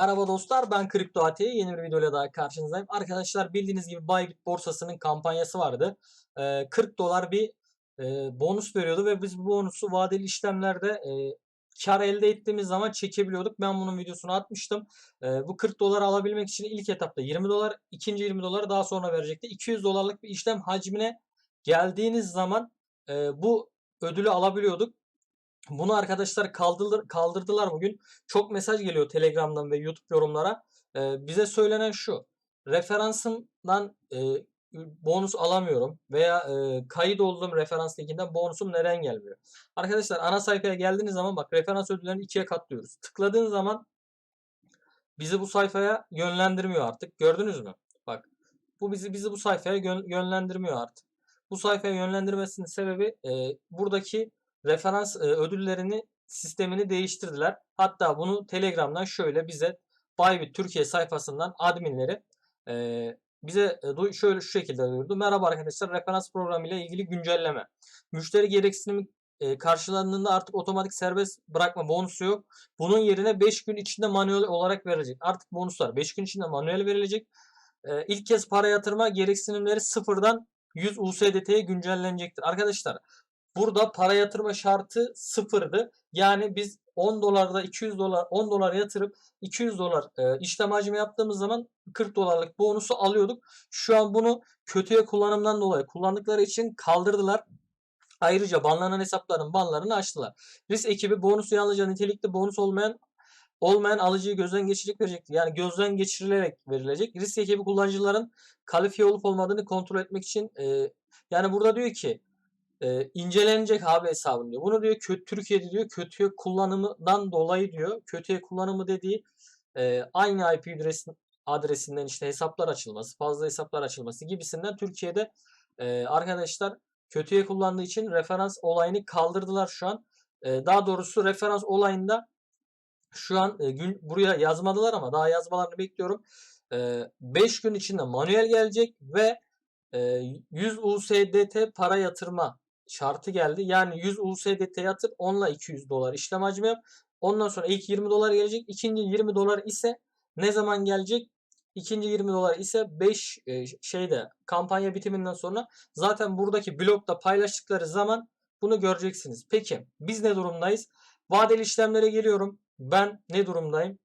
Merhaba dostlar ben Kripto AT yeni bir videoyla daha karşınızdayım. Arkadaşlar bildiğiniz gibi Bybit borsasının kampanyası vardı. Ee, 40 dolar bir e, bonus veriyordu ve biz bu bonusu vadeli işlemlerde e, kar elde ettiğimiz zaman çekebiliyorduk. Ben bunun videosunu atmıştım. E, bu 40 dolar alabilmek için ilk etapta 20 dolar, ikinci 20 doları daha sonra verecekti. 200 dolarlık bir işlem hacmine geldiğiniz zaman e, bu ödülü alabiliyorduk. Bunu arkadaşlar kaldırdılar, kaldırdılar bugün. Çok mesaj geliyor Telegram'dan ve YouTube yorumlara. Ee, bize söylenen şu. Referansımdan e, bonus alamıyorum veya e, kayıt olduğum referans linkinden bonusum neden gelmiyor? Arkadaşlar ana sayfaya geldiğiniz zaman bak referans ödüllerini ikiye katlıyoruz. Tıkladığın zaman bizi bu sayfaya yönlendirmiyor artık. Gördünüz mü? Bak bu bizi bizi bu sayfaya yön- yönlendirmiyor artık. Bu sayfaya yönlendirmesinin sebebi e, buradaki referans e, ödüllerini sistemini değiştirdiler. Hatta bunu Telegram'dan şöyle bize Bybit Türkiye sayfasından adminleri e, bize e, şöyle şu şekilde duyurdu. Merhaba arkadaşlar referans programı ile ilgili güncelleme. Müşteri gereksinimi e, karşılandığında artık otomatik serbest bırakma bonusu yok. Bunun yerine 5 gün içinde manuel olarak verilecek. Artık bonuslar 5 gün içinde manuel verilecek. E, ilk kez para yatırma gereksinimleri sıfırdan 100 USDT'ye güncellenecektir. Arkadaşlar Burada para yatırma şartı sıfırdı. Yani biz 10 dolarda 200 dolar 10 dolar yatırıp 200 dolar e, işlem hacmi yaptığımız zaman 40 dolarlık bonusu alıyorduk. Şu an bunu kötüye kullanımdan dolayı kullandıkları için kaldırdılar. Ayrıca banlanan hesapların banlarını açtılar. Risk ekibi bonusu yalnızca nitelikli bonus olmayan olmayan alıcıyı gözden geçirecek verecektir. Yani gözden geçirilerek verilecek. Risk ekibi kullanıcıların kalifiye olup olmadığını kontrol etmek için e, yani burada diyor ki e, incelenecek abi hesabın diyor. Bunu diyor kötü Türkiye'de diyor kötüye kullanımından dolayı diyor. Kötüye kullanımı dediği e, aynı IP adresin, adresinden işte hesaplar açılması, fazla hesaplar açılması gibisinden Türkiye'de e, arkadaşlar kötüye kullandığı için referans olayını kaldırdılar şu an. E, daha doğrusu referans olayında şu an e, gün buraya yazmadılar ama daha yazmalarını bekliyorum. 5 gün içinde manuel gelecek ve e, 100 USDT para yatırma şartı geldi. Yani 100 USDT yatır onunla 200 dolar işlem hacmi yap. Ondan sonra ilk 20 dolar gelecek. İkinci 20 dolar ise ne zaman gelecek? İkinci 20 dolar ise 5 e, şeyde kampanya bitiminden sonra zaten buradaki blokta paylaştıkları zaman bunu göreceksiniz. Peki biz ne durumdayız? Vadeli işlemlere geliyorum. Ben ne durumdayım?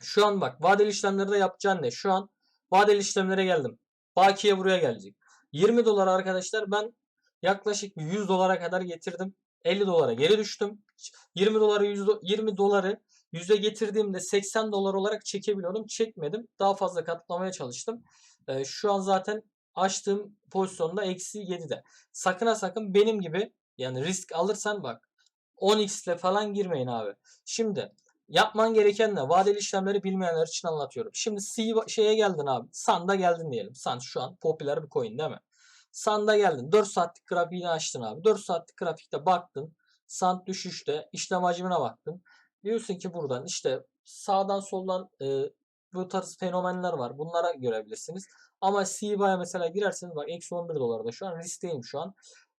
Şu an bak vadeli işlemlerde yapacağın ne? Şu an vadeli işlemlere geldim. Bakiye buraya gelecek. 20 dolar arkadaşlar ben yaklaşık bir 100 dolara kadar getirdim. 50 dolara geri düştüm. 20 doları 100 do- 20 doları yüze getirdiğimde 80 dolar olarak çekebiliyordum. Çekmedim. Daha fazla katlamaya çalıştım. Ee, şu an zaten açtığım pozisyonda eksi 7'de. Sakın ha sakın benim gibi yani risk alırsan bak 10x ile falan girmeyin abi. Şimdi yapman gereken ne? Vadeli işlemleri bilmeyenler için anlatıyorum. Şimdi C şeye geldin abi. Sanda geldin diyelim. Sand şu an popüler bir coin değil mi? Sanda geldin. 4 saatlik grafiğini açtın abi. 4 saatlik grafikte baktın. Sand düşüşte işlem hacmine baktın. Diyorsun ki buradan işte sağdan soldan e, bu tarz fenomenler var. Bunlara görebilirsiniz. Ama CBA'ya mesela girerseniz bak eksi 11 dolarda şu an riskteyim şu an.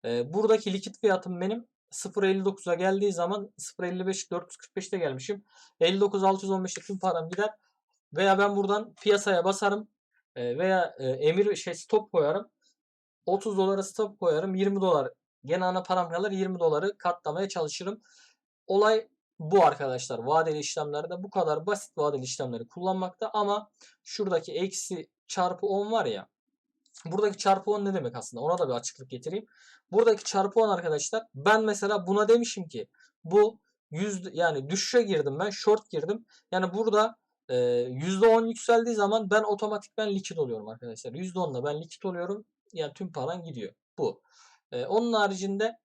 E, buradaki likit fiyatım benim 0.59'a geldiği zaman 0.55 445'te gelmişim. 59 615'te tüm param gider. Veya ben buradan piyasaya basarım e, veya e, emir şey stop koyarım. 30 dolara stop koyarım. 20 dolar gene ana param kalır. 20 doları katlamaya çalışırım. Olay bu arkadaşlar. Vadeli işlemlerde bu kadar basit vadeli işlemleri kullanmakta ama şuradaki eksi çarpı 10 var ya Buradaki çarpı 10 ne demek aslında? Ona da bir açıklık getireyim. Buradaki çarpı 10 arkadaşlar ben mesela buna demişim ki bu yüzde yani düşüşe girdim ben short girdim. Yani burada e, %10 yükseldiği zaman ben otomatikten likit oluyorum arkadaşlar. %10'la ben likit oluyorum. Yani tüm paran gidiyor. Bu. E, onun haricinde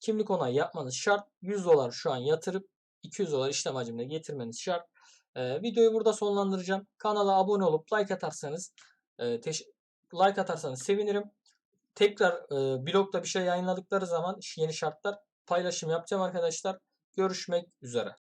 kimlik onayı yapmanız şart. 100 dolar şu an yatırıp 200 dolar işlem hacmine getirmeniz şart. E, videoyu burada sonlandıracağım. Kanala abone olup like atarsanız e, like atarsanız sevinirim. Tekrar e, blogda bir şey yayınladıkları zaman yeni şartlar paylaşım yapacağım arkadaşlar. Görüşmek üzere.